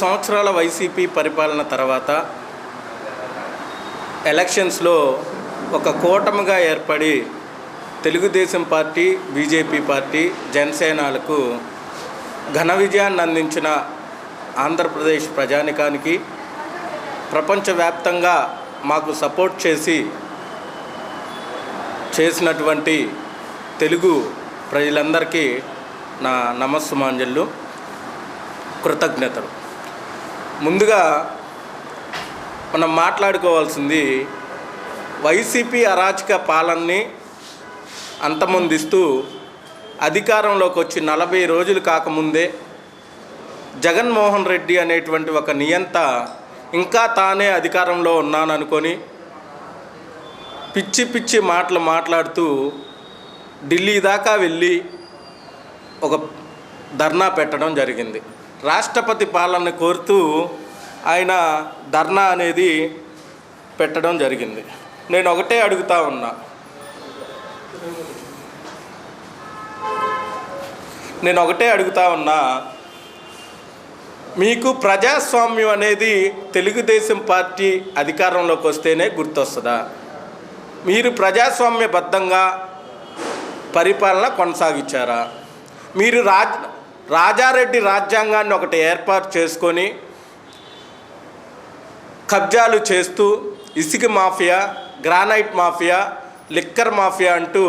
సంవత్సరాల వైసీపీ పరిపాలన తర్వాత ఎలక్షన్స్లో ఒక కూటమిగా ఏర్పడి తెలుగుదేశం పార్టీ బీజేపీ పార్టీ జనసేనలకు ఘన విజయాన్ని అందించిన ఆంధ్రప్రదేశ్ ప్రజానికానికి ప్రపంచవ్యాప్తంగా మాకు సపోర్ట్ చేసి చేసినటువంటి తెలుగు ప్రజలందరికీ నా నమస్సుమాంజళ్ళు కృతజ్ఞతలు. ముందుగా మనం మాట్లాడుకోవాల్సింది వైసీపీ అరాచక పాలనని అంతమొందిస్తూ అధికారంలోకి వచ్చి నలభై రోజులు కాకముందే జగన్మోహన్ రెడ్డి అనేటువంటి ఒక నియంత ఇంకా తానే అధికారంలో ఉన్నాననుకొని పిచ్చి పిచ్చి మాటలు మాట్లాడుతూ ఢిల్లీ దాకా వెళ్ళి ఒక ధర్నా పెట్టడం జరిగింది. రాష్ట్రపతి పాలన కోరుతూ ఆయన ధర్నా అనేది పెట్టడం జరిగింది. నేను ఒకటే అడుగుతా ఉన్నా. నేను ఒకటే అడుగుతా ఉన్నా. మీకు ప్రజాస్వామ్యం అనేది తెలుగుదేశం పార్టీ అధికారంలోకి వస్తేనే గుర్తొస్తుందా? మీరు ప్రజాస్వామ్యబద్ధంగా పరిపాలన కొనసాగించారా? మీరు రాజ్ రాజారెడ్డి రాజ్యాంగాన్ని ఒకటి ఏర్పాటు చేసుకొని కబ్జాలు చేస్తూ ఇసుక mafia granite mafia liquor mafia అంటూ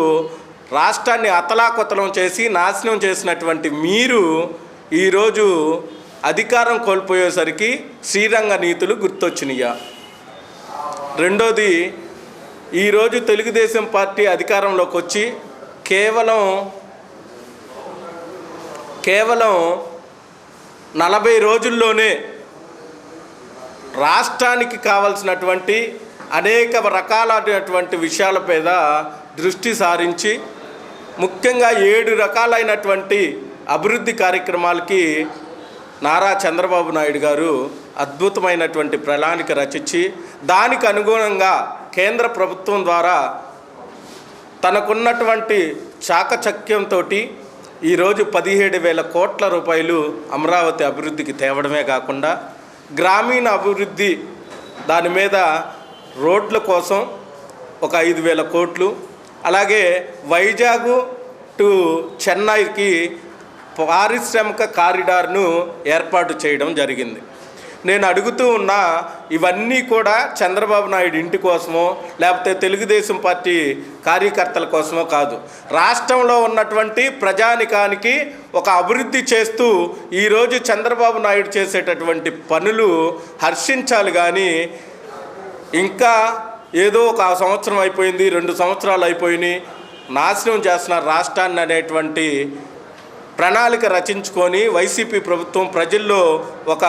రాష్ట్రాన్ని అతలాకుతలం చేసి నాశనం చేసినటువంటి మీరు ఈరోజు అధికారం కోల్పోయేసరికి శ్రీరంగ నీతులు గుర్తొచ్చినాయా రెండోది ఈరోజు తెలుగుదేశం పార్టీ అధికారంలోకి వచ్చి కేవలం కేవలం నలభై రోజుల్లోనే రాష్ట్రానికి కావలసినటువంటి అనేక రకాలైనటువంటి విషయాల మీద దృష్టి సారించి ముఖ్యంగా ఏడు రకాలైనటువంటి అభివృద్ధి కార్యక్రమాలకి నారా చంద్రబాబు నాయుడు గారు అద్భుతమైనటువంటి ప్రణాళిక రచించి దానికి అనుగుణంగా కేంద్ర ప్రభుత్వం ద్వారా తనకున్నటువంటి చాకచక్యంతో ఈరోజు పదిహేడు వేల కోట్ల రూపాయలు అమరావతి అభివృద్ధికి తేవడమే కాకుండా గ్రామీణ అభివృద్ధి దాని మీద రోడ్ల కోసం ఒక ఐదు వేల కోట్లు అలాగే వైజాగ్ టు చెన్నైకి పారిశ్రామిక కారిడార్ను ఏర్పాటు చేయడం జరిగింది. నేను అడుగుతూ ఉన్నా ఇవన్నీ కూడా చంద్రబాబు నాయుడు ఇంటి కోసమో లేకపోతే తెలుగుదేశం పార్టీ కార్యకర్తల కోసమో కాదు. రాష్ట్రంలో ఉన్నటువంటి ప్రజానికానికి ఒక అభివృద్ధి చేస్తూ ఈరోజు చంద్రబాబు నాయుడు చేసేటటువంటి పనులు హర్షించాలి కానీ ఇంకా ఏదో ఒక సంవత్సరం అయిపోయింది రెండు సంవత్సరాలు అయిపోయినాయి నాశనం చేస్తున్న రాష్ట్రాన్ని అనేటువంటి ప్రణాళిక రచించుకొని వైసీపీ ప్రభుత్వం ప్రజల్లో ఒక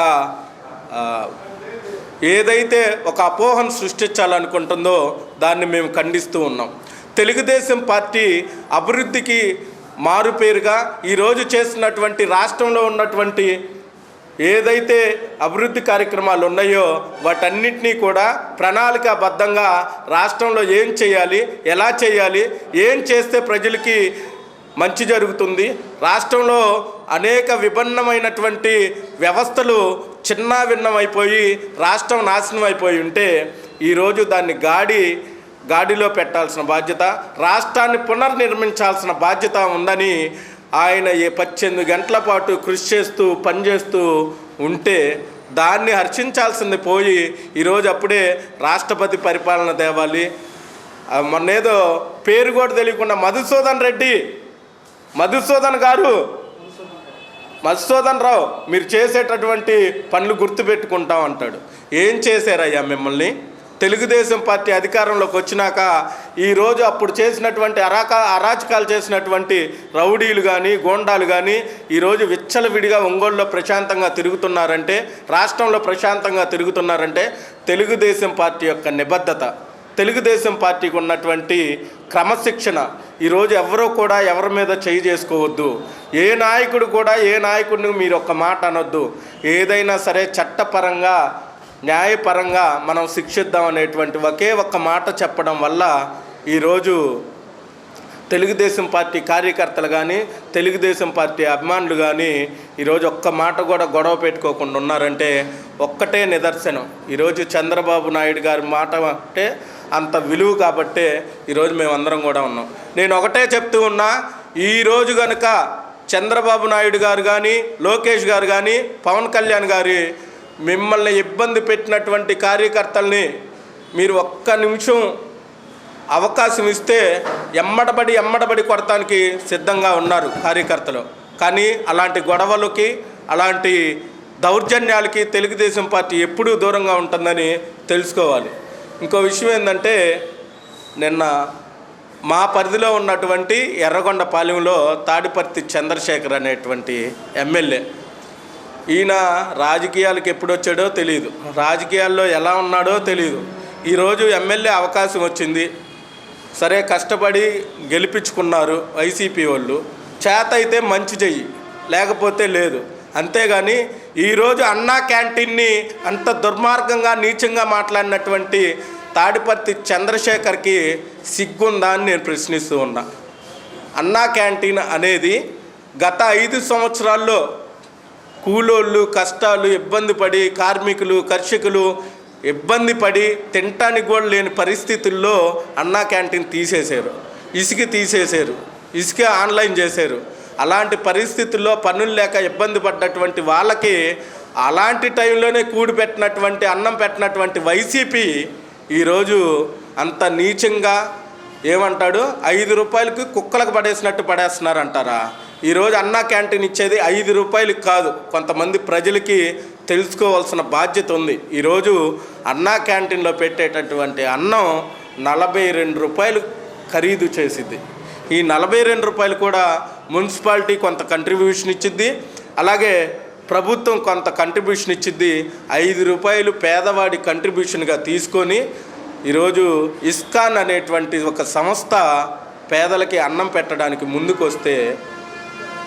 ఏదైతే ఒక అపోహను సృష్టించాలనుకుంటుందో దాన్ని మేము ఖండిస్తూ ఉన్నాం. తెలుగుదేశం పార్టీ అభివృద్ధికి మారుపేరుగా ఈరోజు చేస్తున్నటువంటి రాష్ట్రంలో ఉన్నటువంటి ఏదైతే అభివృద్ధి కార్యక్రమాలు ఉన్నాయో వాటన్నిటినీ కూడా ప్రణాళికాబద్ధంగా రాష్ట్రంలో ఏం చేయాలి ఎలా చేయాలి ఏం చేస్తే ప్రజలకి మంచి జరుగుతుంది రాష్ట్రంలో అనేక విభిన్నమైనటువంటి వ్యవస్థలు చిన్న భిన్నమైపోయి రాష్ట్రం నాశనం అయిపోయి ఉంటే ఈరోజు దాన్ని గాడి గాడిలో పెట్టాల్సిన బాధ్యత రాష్ట్రాన్ని పునర్నిర్మించాల్సిన బాధ్యత ఉందని ఆయన ఏ పద్దెనిమిది గంటల పాటు కృషి చేస్తూ పనిచేస్తూ ఉంటే దాన్ని హర్షించాల్సింది పోయి ఈరోజు అప్పుడే రాష్ట్రపతి పరిపాలన తేవాలి. మొన్నేదో పేరు కూడా తెలియకుండా మధుసూదన్ రెడ్డి మధుసూదన్ గారు మధుసూదన్ రావు మీరు చేసేటటువంటి పనులు గుర్తుపెట్టుకుంటాం అంటాడు. ఏం చేశారయ్యా మిమ్మల్ని? తెలుగుదేశం పార్టీ అధికారంలోకి వచ్చినాక ఈరోజు అప్పుడు చేసినటువంటి అరాక అరాచకాలు చేసినటువంటి రౌడీలు కానీ గోండాలు కానీ ఈరోజు విచ్చలవిడిగా ఒంగోలులో ప్రశాంతంగా తిరుగుతున్నారంటే రాష్ట్రంలో ప్రశాంతంగా తిరుగుతున్నారంటే తెలుగుదేశం పార్టీ యొక్క నిబద్ధత తెలుగుదేశం పార్టీకి ఉన్నటువంటి క్రమశిక్షణ. ఈరోజు ఎవరో కూడా ఎవరి మీద చేయి చేసుకోవద్దు. ఏ నాయకుడు కూడా ఏ నాయకుడిని మీరు ఒక్క మాట అనొద్దు. ఏదైనా సరే చట్టపరంగా న్యాయపరంగా మనం శిక్షిద్దాం అనేటువంటి ఒకే ఒక్క మాట చెప్పడం వల్ల ఈరోజు తెలుగుదేశం పార్టీ కార్యకర్తలు కానీ తెలుగుదేశం పార్టీ అభిమానులు కానీ ఈరోజు ఒక్క మాట కూడా గొడవ పెట్టుకోకుండా ఉన్నారంటే ఒక్కటే నిదర్శనం. ఈరోజు చంద్రబాబు నాయుడు గారి మాట అంటే అంత విలువ కాబట్టే ఈరోజు మేమందరం కూడా ఉన్నాం. నేను ఒకటే చెప్తూ ఉన్నా ఈరోజు కనుక చంద్రబాబు నాయుడు గారు కానీ లోకేష్ గారు కానీ పవన్ కళ్యాణ్ గారి మిమ్మల్ని ఇబ్బంది పెట్టినటువంటి కార్యకర్తల్ని మీరు ఒక్క నిమిషం అవకాశం ఇస్తే ఎమ్మడబడి ఎమ్మడబడి కొడటానికి సిద్ధంగా ఉన్నారు కార్యకర్తలు. కానీ అలాంటి గొడవలకి అలాంటి దౌర్జన్యాలకి తెలుగుదేశం పార్టీ ఎప్పుడూ దూరంగా ఉంటుందని తెలుసుకోవాలి. ఇంకో విషయం ఏంటంటే నిన్న మా పరిధిలో ఉన్నటువంటి ఎర్రగొండపాలెంలో తాడిపర్తి చంద్రశేఖర్ అనేటువంటి ఎమ్మెల్యే. ఈయన రాజకీయాలకు ఎప్పుడు వచ్చాడో తెలియదు రాజకీయాల్లో ఎలా ఉన్నాడో తెలియదు ఈరోజు ఎమ్మెల్యే అవకాశం వచ్చింది. సరే కష్టపడి గెలిపించుకున్నారు వైసీపీ వాళ్ళు. చేత అయితే మంచి చెయ్యి లేకపోతే లేదు. అంతేగాని ఈరోజు అన్నా క్యాంటీన్ని అంత దుర్మార్గంగా నీచంగా మాట్లాడినటువంటి తాడిపర్తి చంద్రశేఖర్కి సిగ్గుందా అని నేను ప్రశ్నిస్తూ ఉన్నా. అన్నా క్యాంటీన్ అనేది గత ఐదు సంవత్సరాల్లో కూలోళ్ళు కష్టాలు ఇబ్బంది పడి కార్మికులు కర్షకులు ఇబ్బంది పడి తినటానికి కూడా లేని పరిస్థితుల్లో అన్నా క్యాంటీన్ తీసేశారు. ఇసుక తీసేశారు. ఇసుక ఆన్లైన్ చేశారు. అలాంటి పరిస్థితుల్లో పనులు లేక ఇబ్బంది పడ్డటువంటి వాళ్ళకి అలాంటి టైంలోనే కూడి పెట్టినటువంటి అన్నం పెట్టినటువంటి వైసీపీ ఈరోజు అంత నీచంగా ఏమంటాడు? ఐదు రూపాయలకి కుక్కలకు పడేసినట్టు పడేస్తున్నారు అంటారా ఈరోజు అన్నా క్యాంటీన్ ఇచ్చేది ఐదు రూపాయలకి కాదు. కొంతమంది ప్రజలకి తెలుసుకోవాల్సిన బాధ్యత ఉంది. ఈరోజు అన్నా క్యాంటీన్లో పెట్టేటటువంటి అన్నం నలభై రెండు రూపాయలు ఖరీదు చేసింది ఈ నలభై రెండు రూపాయలు కూడా మున్సిపాలిటీ కొంత కంట్రిబ్యూషన్ ఇచ్చిద్ది. అలాగే ప్రభుత్వం కొంత కంట్రిబ్యూషన్ ఇచ్చిద్ది. ఐదు రూపాయలు పేదవాడి కంట్రిబ్యూషన్గా తీసుకొని ఈరోజు ఇస్కాన్ అనేటువంటి ఒక సంస్థ పేదలకి అన్నం పెట్టడానికి ముందుకు వస్తే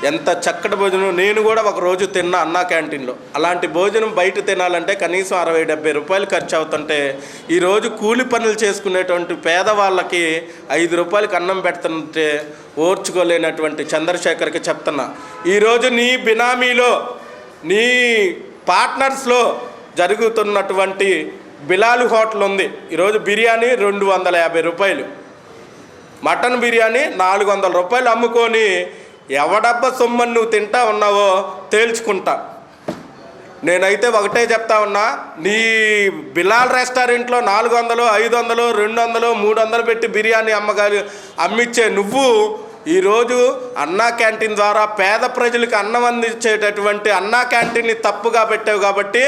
ఎంత చక్కటి భోజనం నేను కూడా ఒక రోజు తిన్నా అన్నా క్యాంటీన్లో. అలాంటి భోజనం బయట తినాలంటే కనీసం అరవై డెబ్బై రూపాయలు ఖర్చు అవుతుంటే ఈరోజు కూలి పనులు చేసుకునేటువంటి పేదవాళ్ళకి ఐదు రూపాయలకి అన్నం పెడుతుంటే ఓర్చుకోలేనటువంటి చంద్రశేఖర్కి చెప్తున్నా. ఈరోజు నీ బినామీలో నీ పార్ట్నర్స్లో జరుగుతున్నటువంటి బిలాలు హోటల్ ఉంది. ఈరోజు బిర్యానీ రెండు వందల యాభై రూపాయలు. మటన్ బిర్యానీ నాలుగు వందల రూపాయలు అమ్ముకొని ఎవడబ్బ సొమ్మని నువ్వు తింటా ఉన్నావో తేల్చుకుంటా. నేనైతే ఒకటే చెప్తా ఉన్నా నీ బిలాల్ రెస్టారెంట్లో నాలుగు వందలు ఐదు వందలు రెండు వందలు మూడు వందలు పెట్టి బిర్యానీ అమ్మగారు అమ్మిచ్చే నువ్వు ఈరోజు అన్నా క్యాంటీన్ ద్వారా పేద ప్రజలకు అన్నం అందించేటటువంటి అన్నా క్యాంటీన్ని తప్పుగా పెట్టావు కాబట్టి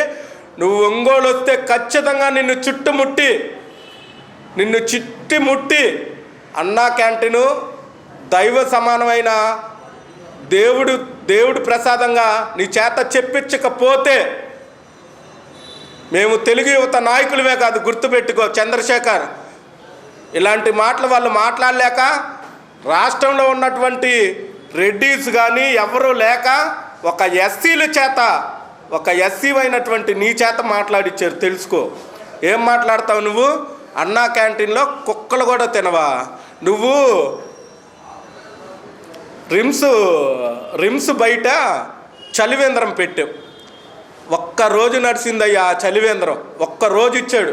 నువ్వు ఒంగోలు వస్తే ఖచ్చితంగా నిన్ను చుట్టుముట్టి నిన్ను చిట్టి ముట్టి అన్నా క్యాంటీను దైవ సమానమైన దేవుడు దేవుడు ప్రసాదంగా నీ చేత చెప్పించకపోతే మేము తెలుగు యువత నాయకులమే కాదు గుర్తుపెట్టుకో. చంద్రశేఖర్ ఇలాంటి మాటలు వాళ్ళు మాట్లాడలేక రాష్ట్రంలో ఉన్నటువంటి రెడ్డీస్ కానీ ఎవరు లేక ఒక ఎస్సీల చేత ఒక ఎస్సీ అయినటువంటి నీ చేత మాట్లాడిచ్చారు. తెలుసుకో. ఏం మాట్లాడతావు నువ్వు? అన్నా క్యాంటీన్లో కుక్కలు కూడా తినవా? నువ్వు రిమ్స్ రిమ్స్ బయట చలివేంద్రం పెట్టావు ఒక్క రోజు నడిచిందయ్యా ఆ చలివేంద్రం. ఒక్క రోజు ఇచ్చాడు.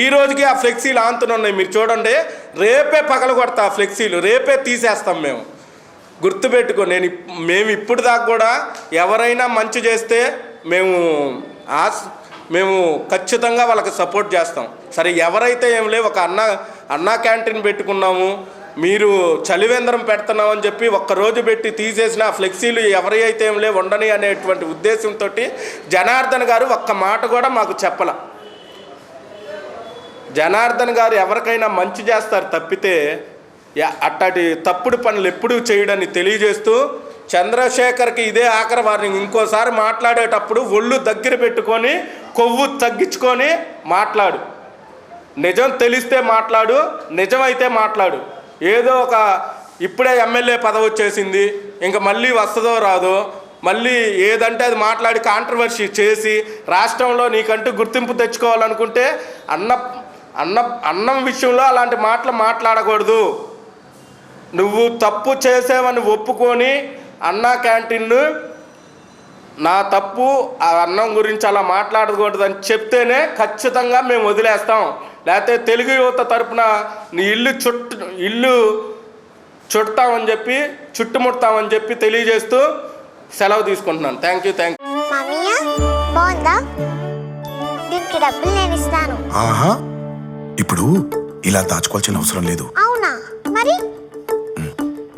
ఈ రోజుకి ఆ ఫ్లెక్సీలు ఆంతులు ఉన్నాయి. మీరు చూడండి రేపే పగల కొడతా ఆ ఫ్లెక్సీలు. రేపే తీసేస్తాం మేము. గుర్తుపెట్టుకో నేను మేము ఇప్పుడు దాకా కూడా ఎవరైనా మంచి చేస్తే మేము ఆస్ మేము ఖచ్చితంగా వాళ్ళకి సపోర్ట్ చేస్తాం. సరే ఎవరైతే ఏం లేవు ఒక అన్న అన్నా క్యాంటీన్ పెట్టుకున్నాము మీరు చలివేంద్రం పెడుతున్నామని చెప్పి ఒక్క రోజు పెట్టి తీసేసిన ఫ్లెక్సీలు ఎవరి అయితే ఏం లేవు ఉండని అనేటువంటి ఉద్దేశంతో జనార్దన్ గారు ఒక్క మాట కూడా మాకు చెప్పల. జనార్దన్ గారు ఎవరికైనా మంచి చేస్తారు తప్పితే అట్టటి తప్పుడు పనులు ఎప్పుడూ చేయడని తెలియజేస్తూ చంద్రశేఖర్కి ఇదే ఆఖరి వార్నింగ్. ఇంకోసారి మాట్లాడేటప్పుడు ఒళ్ళు దగ్గర పెట్టుకొని కొవ్వు తగ్గించుకొని మాట్లాడు. నిజం తెలిస్తే మాట్లాడు నిజమైతే మాట్లాడు. ఏదో ఒక ఇప్పుడే ఎమ్మెల్యే పదవి వచ్చేసింది ఇంకా మళ్ళీ వస్తుందో రాదో మళ్ళీ ఏదంటే అది మాట్లాడి కాంట్రవర్సీ చేసి రాష్ట్రంలో నీకంటూ గుర్తింపు తెచ్చుకోవాలనుకుంటే అన్న అన్న అన్నం విషయంలో అలాంటి మాటలు మాట్లాడకూడదు. నువ్వు తప్పు చేసావని ఒప్పుకొని అన్నా క్యాంటీన్ను నా తప్పు ఆ అన్నం గురించి అలా మాట్లాడకూడదని చెప్తేనే ఖచ్చితంగా మేము వదిలేస్తాం. లేకపోతే తెలుగు యువత తరపున నీ ఇల్లు చుట్టు ఇల్లు చుడతామని చెప్పి చుట్టుముడతామని చెప్పి తెలియజేస్తూ సెలవు తీసుకుంటున్నాను. థ్యాంక్ యూ థ్యాంక్ యూ మామయ్య బాగుందా? దీనికి డబ్బులు నేను ఇస్తాను. ఆహా ఇప్పుడు ఇలా దాచుకోవాల్సిన అవసరం లేదు. అవునా? మరి?